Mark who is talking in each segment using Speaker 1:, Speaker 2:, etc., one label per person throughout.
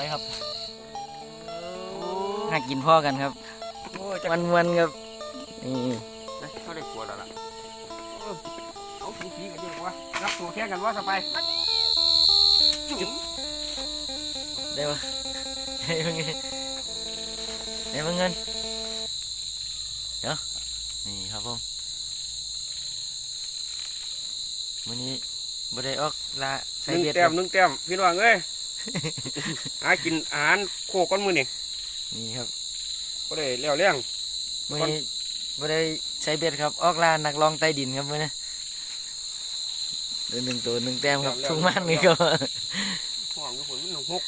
Speaker 1: อยครับหากินพ่อกันครับ
Speaker 2: โอ้ยจะ
Speaker 1: มันมันๆครับ นี่
Speaker 2: เขาได้ขวดแล้วล่ะเออเอาสีสีกันดีกว่ารับตัวแข่งกันว่าสบายจุ๊บ
Speaker 1: ได้ปะได้ปะเงินได้ปะเงินเดี๋ยวนี่ครับผมวันนี้บ่ได้ออกละ
Speaker 2: ห
Speaker 1: ใส่
Speaker 2: นึ่ง
Speaker 1: เบ็ด
Speaker 2: แต้มหนึ่งแต้มพี่น้องเอ้ย หากินอาหารโคก้อนมือนี่
Speaker 1: นี่ครับ
Speaker 2: ก็ได้เลี้ยวเลี้ยง
Speaker 1: วัน
Speaker 2: ก่อน
Speaker 1: นี้บ่ได้ใส่เบ็ดครับออกลานักร้องใต้ดินครับมื่อนี้เดินหนึ่งตัวหนึ่งแต้มครับทุ่งมันนี่ก็
Speaker 2: ห่วงกับฝนมันหนหก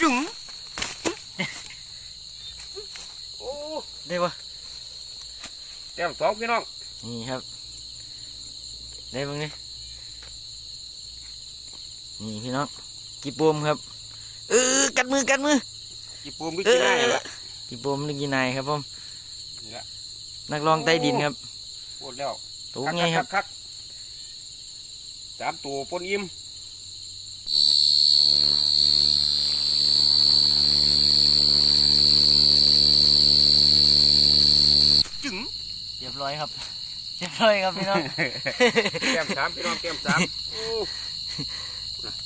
Speaker 2: จึงโอ้
Speaker 1: ได้ปะ
Speaker 2: แต้มสองพี่น้อง
Speaker 1: นี่ครับ ได้บ้างนี่นี่พี่น้องกีบมครับ เออกัดมือกัดมือ
Speaker 2: จีปูมก็กินได้ละ
Speaker 1: กีบมนึกยีนายครับผม
Speaker 2: นี่ละ
Speaker 1: นักร้องใต้ดินครับ
Speaker 2: ปวดแล้ว
Speaker 1: ตูกไงครับ
Speaker 2: คักสามตัวปนอิ่มจึง
Speaker 1: เรียบร้อยครับเรียบร้อยครับพี่น้อง
Speaker 2: แก้มสามพี่น้องแก้มสามโอ้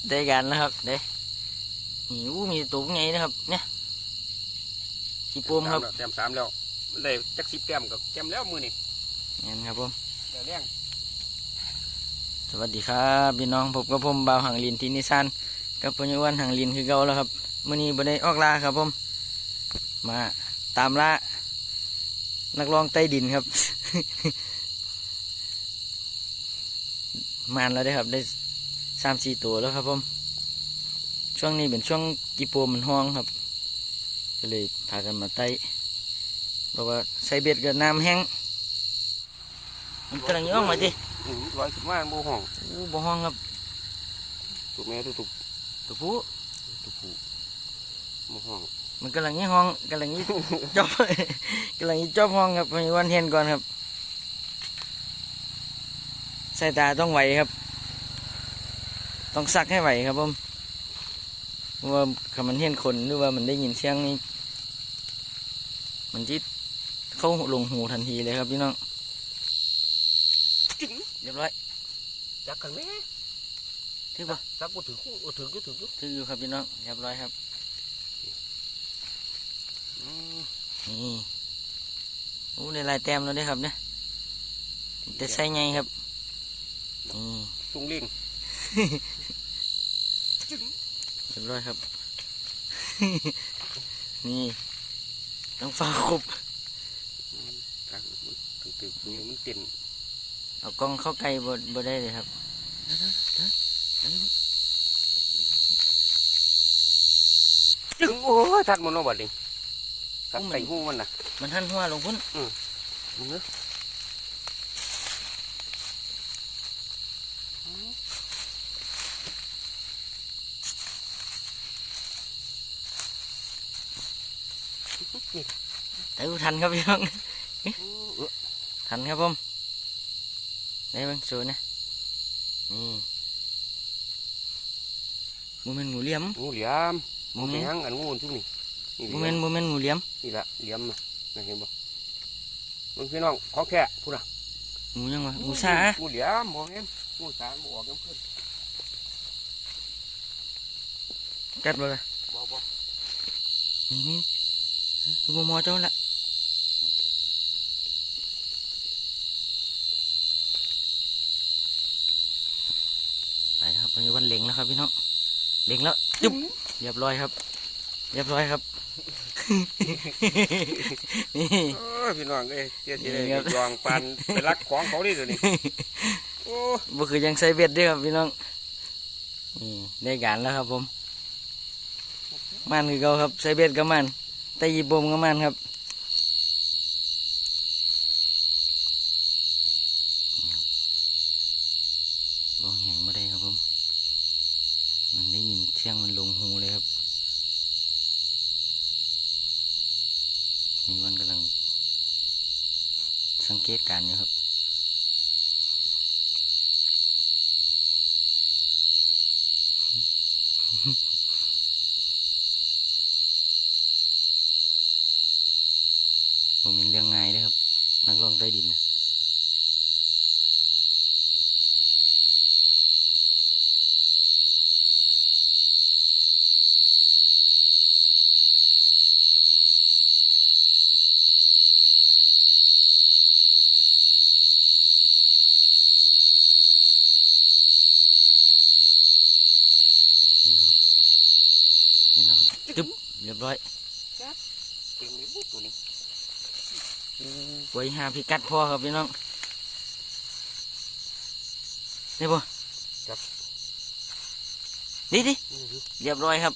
Speaker 1: ได้กันแล้วครับได้นี่อู้มีตูกไงนะครับ เนี่ยกีบมครับ
Speaker 2: แก้มสามแล้วมันได้จักสิบแก้มกับแก้มแล้วมือนี่
Speaker 1: นี่นครับผม
Speaker 2: เดี๋ยวเลี้ยง
Speaker 1: สวัสดีครับพี่น้องผมกับผมบ่าวหังลินที่นิสันกับพญวันหังลินคือเก่าแล้วครับมื่อนี้บ่ได้ออกลาครับผม มาตามล่านักร้องใต้ดินครับ มานแล้วได้อครับได้สามสี่ตัวแล้วครับผมช่วงนี้เป็นช่วงกีโปมมันห้องครับก็เลยพากันมาไต่บอกว่าใส่เบ็ดกับน้ำแห้งมันกำลังย่องมาดิ
Speaker 2: อืมร้อยขึ้นมาโบห้อง
Speaker 1: อู้บ่ห้องครับ
Speaker 2: ถูกแม่ถูกถูก
Speaker 1: ตัวผู้
Speaker 2: ถูกผูโบห้อง
Speaker 1: มันกำลังยี่ห้องกำลังยี่จอบกำลังยี่จอบห้องครับมีวันเห็นก่อนครับ สายตาต้องไหวครับ ต้องซักให้ไหวครับผมเพราะว่าคำมันเห็นคนหรือว่ามันได้ยินเสียงนี้ มันจิเข้าลงหูทันทีเลยครับพี่น้อง
Speaker 2: จึง
Speaker 1: เรียบร้อย
Speaker 2: จักกันไหม
Speaker 1: ถือปะ
Speaker 2: จักบ่ถือคู่เออถือก็ถือก็
Speaker 1: ถืออยู่ครับพี่น้องเรียบร้อยครับ
Speaker 2: อืม
Speaker 1: นี่อู้ในลายแต้มแล้วเด้อครับเนี่ยแต่ใส่ไงครับนี่
Speaker 2: สูงเลี้ยงจึง
Speaker 1: เรียบร้อยครับ นี่ต้องฟ้าครบ
Speaker 2: ครับมันถึงตึกนี่มันเต้น
Speaker 1: เอากล้องเข้าใกล้บ่บ่ได้เลยครับ
Speaker 2: จึงโอ้ยทัดมันเนาะบัดนี้ทัดใส่หูมันน่ะ
Speaker 1: มันหันหัวลงพุ่น
Speaker 2: มึงเนอะนี่
Speaker 1: แต่กูทันครับพี่น้อง
Speaker 2: เออ
Speaker 1: ทันครับผมได้บ้างสวยนะนี่โมเมนต์งูเหลี่ยม
Speaker 2: งูเหลี่ยม
Speaker 1: โม
Speaker 2: งู
Speaker 1: เม
Speaker 2: แข็
Speaker 1: นต์
Speaker 2: งอันงูจุ่มนี่นี่
Speaker 1: โมเมนต์โมเมนต์งูเหลี่ยม
Speaker 2: นี่ละเหลี่ยมน่ะน่ะเห็นบ่มึงพี่น้องของแท้พูดนะ
Speaker 1: งูยังวะงูสา
Speaker 2: งูเหลี่ยมบ่เห็นงูสาบ่ออกยังขึ้น
Speaker 1: กัดบ่ละ
Speaker 2: บ่บ่
Speaker 1: นี่นี่ดูมอมอเจ้าละ ไปแล้วครับวันเล็งแล้วครับพี่น้องเล็งแล้วจุ๊บเรียบร้อยครับ เรียบร้อยครับนี่
Speaker 2: เออพี่น้องเอ้ยเจ้าสิได้
Speaker 1: นี่ครับ
Speaker 2: ยองปันไปรักของเขาดิเดี๋ยวนี้โอ้
Speaker 1: บ่คือยังใส่เบ็ดเด้วยครับพี่น้องนี่ได้การแล้วครับผมมันคือเขาครับใส่เบ็ดกับมันแต่ยีบมกับมันครับนี่ครับบ่แหงไม่ได้ครับผม มันได้ยินเสียงมันลงหูเลยครับมีวันกำลังสังเกตการณ์อยู่ครับ ผมเป็นเรื่องง่ายเลยครับ นักลองใต้ดินน่ะเห็นแล้วครับเห็นแล้วครับจึ๊บเรี ยบร้อย
Speaker 2: เต็มเลยตัวนี้
Speaker 1: ไว้หาพิกัดพ่อครับพี่น้องนี่บ่นี่ดิ
Speaker 2: นี่ดู
Speaker 1: เรียบร้อยครับ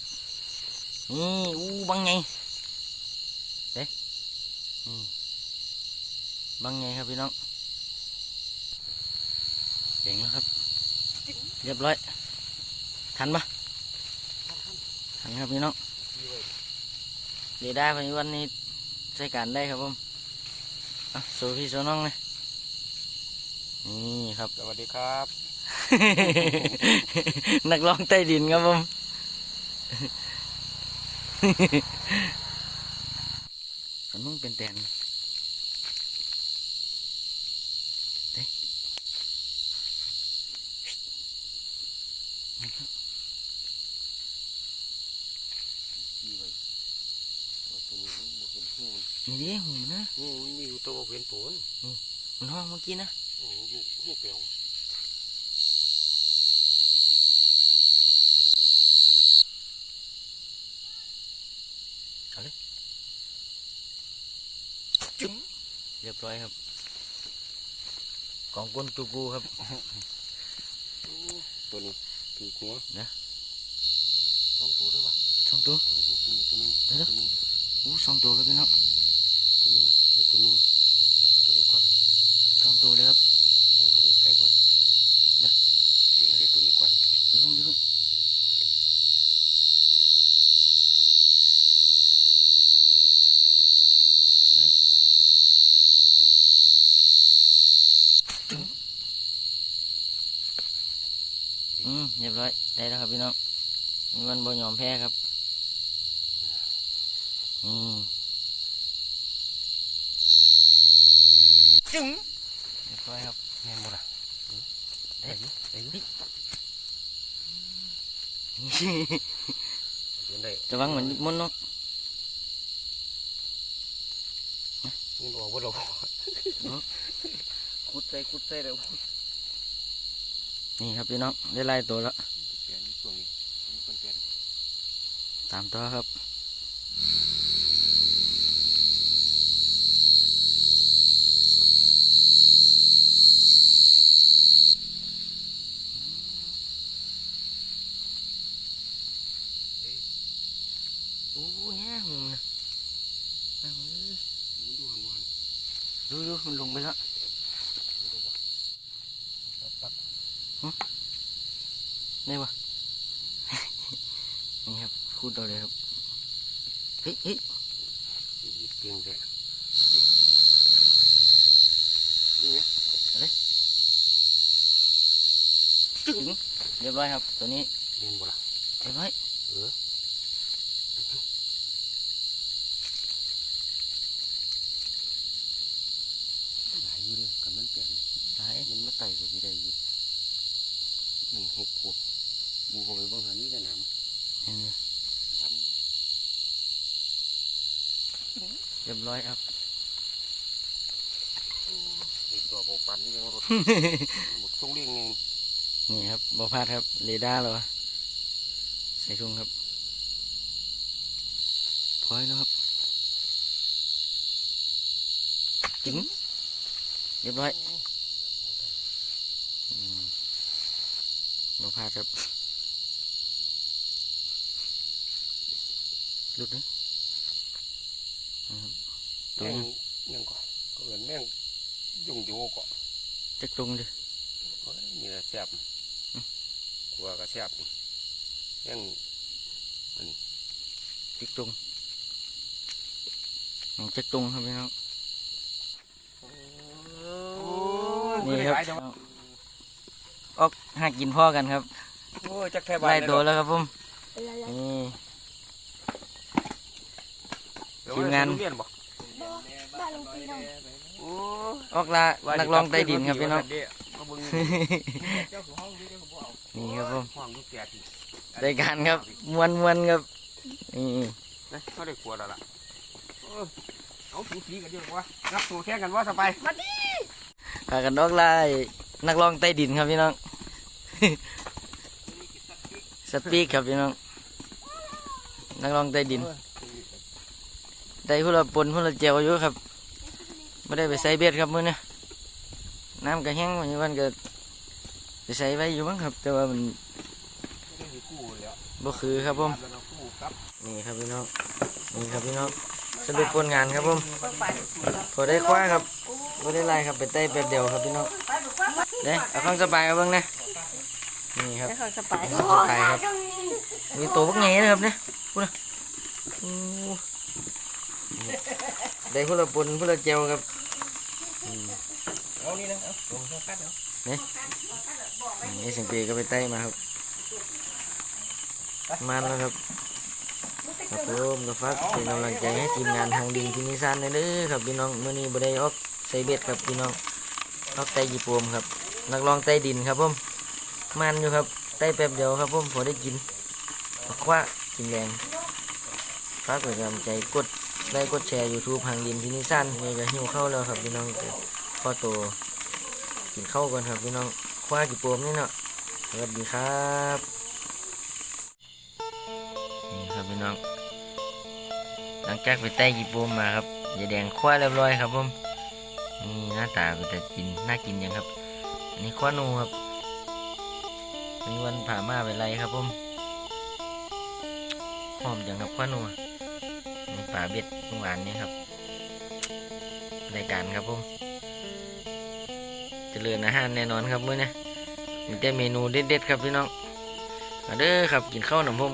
Speaker 1: นี่ อู้บังไงเด้นี่บังไงครับพี่น้องเจ๋งแล้วครับ เรียบร้อย ทันปะทันครับพี่น้อง
Speaker 2: นี่ไว้
Speaker 1: เดี๋ยวได้พอดีวันนี้ใช้การได้ครับผมอะสู้พี่สู้น้องเลยนี่ครับ
Speaker 2: สวัสดีครับ
Speaker 1: นักร้องใต้ดินครับผมมันมึงเป็นแตนเด้นะครับ
Speaker 2: นี่ไว้ตัว นี้มันเป็นหูมัน
Speaker 1: นี่ดิหูมันนะ
Speaker 2: หูมันมีอยู่ตัวเป็นตัวมัน
Speaker 1: มันห้องเมื่อกี้นะ
Speaker 2: โอ้โหอยู่หูเปลียว
Speaker 1: จุ๊บเรียบร้อยครับกองก้นตูกูครับ
Speaker 2: ตัวนี้ถือหัว
Speaker 1: นะ
Speaker 2: สองตัวด้วยปะ
Speaker 1: สองตัว
Speaker 2: ตัวนี้ตัวนี้ตัวนึง
Speaker 1: เดี๋ยว
Speaker 2: ตัวนึง
Speaker 1: อู้สองตัวครับพี่น้อง
Speaker 2: ตัวนึงนี่ตัวนึงเอาตัวเล็กก่อน
Speaker 1: สองตัวเลยครับ
Speaker 2: เลี้ยงเข้าไปใกล้ก่อน
Speaker 1: เดี๋ยว
Speaker 2: เลี้ยงไปตัวนี้ก่อน
Speaker 1: เดี๋ยวเพิ่งเดี๋ยวเพิ่งไหนอืมเรียบร้อยได้แล้วครับพี่น้องมีวันบ่ยอมแพ้ครับอืม
Speaker 2: จึง
Speaker 1: เรียบร้อยครับ
Speaker 2: แม่นบ่ล่ะ
Speaker 1: ได้
Speaker 2: ได้อยู่เดี๋ยวได้
Speaker 1: จะวังเหมือนมนต์นก
Speaker 2: นี่บอกว่าเรา
Speaker 1: คุดใส่คุดใส่แล้วนี่ครับพี่น้องได้ไล่ตัวแล้ว
Speaker 2: เปลี่ยนช่วงนี้มีคนเปลี่ยน
Speaker 1: ตามตัวครับโอ้เนี่ยมึงนะเอาเอ้ย
Speaker 2: นี่ดูหันดูหัน
Speaker 1: ดูดูมันลงไปแล้ว
Speaker 2: ดูดูวะปั๊บ
Speaker 1: ได้ปะนี่ครับพูดเอาเลยครับเฮ้ยเฮ้ย
Speaker 2: หยิบเก่งแท้นี่ไง
Speaker 1: ถึงเรียบร้อยครับ ตัวนี้
Speaker 2: เรียนบ่ล่ะ
Speaker 1: เรียบร้อย
Speaker 2: เออหลายอยู่เลยกับมันเปลี่ยน
Speaker 1: ตาย
Speaker 2: มันมาไต่กว่าที่ได้อยู่ หนึ่งหกขวบบูเข้าไปเบ้างหันนี่กันน้
Speaker 1: เห็นไหมำ
Speaker 2: พัน
Speaker 1: เรียบร้อยครับ
Speaker 2: อีกตัวโปปันนี่ยังรถบกส่งเรียงไง
Speaker 1: นี่ครับบอพลาดครับเรดาร์แล้ววะใส่ถุงครับพอยแล้วครับจึงเรียบร้อยอืม บอพลาดครับหลุดนะนะครับตัว
Speaker 2: แม่ง
Speaker 1: นี้
Speaker 2: ยังก่อนก็เอินแม่งยุ่งโยก่อน
Speaker 1: จะตรงเลย
Speaker 2: เฮ้ยนี่แหละแซ่บ
Speaker 1: อืม
Speaker 2: กลัวก็แซ่บนี่ยัง
Speaker 1: จิกตรงอืมจิกตรงครับพี่น้องนี่ครับ ออกหากินพ่อกันครับ
Speaker 2: โอ้ยจักแค่ใบ
Speaker 1: ไล่ตัวแล้วครับผมนี่ทีมงาน
Speaker 2: เรียนบ่
Speaker 3: บ้านลุงปีน้อง
Speaker 2: โอ้
Speaker 1: ออกลานักร้องใต้ดินครับพี่น้อง
Speaker 2: มาเบิ่งเจ้าของห้องอยู่เจ้าของบ่เอา
Speaker 1: นี่ครับผม
Speaker 2: ห้องลูกแก่ที่
Speaker 1: รายการครับมวนมวนๆครับนี่
Speaker 2: นะเขาได้ขวดแล้วล่ะเออเอาสูสีกันเดียวกว่ารับตัวแข่งกันว่าสบายมาดิ
Speaker 1: พากันออกลา นักร้องใต้ดินครับพี่น้อง สปีกครับพี่น้อง นักร้องใต้ดิน ได้พวกเราปนพวกเราเจียวอยู่ครับไม่ได้ไปใส่เบ็ดครับมื้อนี้น้ำก็แห้งวันนี้วันก็ไปใส่ไว้อยู่มั้งครับ แต่ว่ามัน
Speaker 2: ไม่ได้กู้แล้ว
Speaker 1: บ่คือครับผม
Speaker 2: แล้วเรากู้ครับ
Speaker 1: นี่ครับพี่น้อง นี่ครับพี่น้องสรุปผลงานครับผมพอได้คว้าครับพอได้ไล่ครับไปไต่แป๊บเดียวครับพี่น้อง เด้เอาข้างสบายเอาเบ้างนะนี่ครับ
Speaker 3: แล้วเขาสบาย
Speaker 1: สบายครับ มีตัวพวกนี้นะครับเนี่ยพูดนะโอ้ได้พวกเราปนพวกเราเจียวครับอืม
Speaker 2: เอานี่นะเอาลงคัดเอา
Speaker 1: นี่สังเกตก็ไปไต่มาครับ มาแล้วครับครับผมก็ฝากเป็นกำลังใจให้ทีมงานทางดินที่นิสานเด้อครับพี่น้องมื้อนี้บ่ได้ออกใส่เบ็ดครับพี่น้องออกไต่ญี่ปุ่มครับ นักร้องใต้ดินครับผมมันอยู่ครับไต่แป๊บเดียวครับผมพอได้กินคว้ากินแรงฝากเป็นกำลังใจกดไลค์กดแชร์ YouTube ทางดินที่นิสานนี่ก็หิวเข้าแล้วครับพี่น้องข้อโตกินเข้าก่อนครับพี่น้องคว้ากี่ปมนี่เนาะสวัสดีครับนี่ครับพี่น้องหลังจากไปไต่กี่ปมมาครับยาแดงคว้าเรียบร้อยครับผมนี่หน้าตาเป็นแต่กินน่ากินยังครับ นนี้คว้านูครับมีวันผ่ามาไปไรครับผมหอมจังครับคว้านูนี่ปลาเบ็ดหวานนี่ครับรายการครับผมเจริญอาหารแน่นอนครับเมื้อนี้มีแต่เมนูเด็ดๆครับพี่น้องมาเด้อครับกินข้าวหนมผม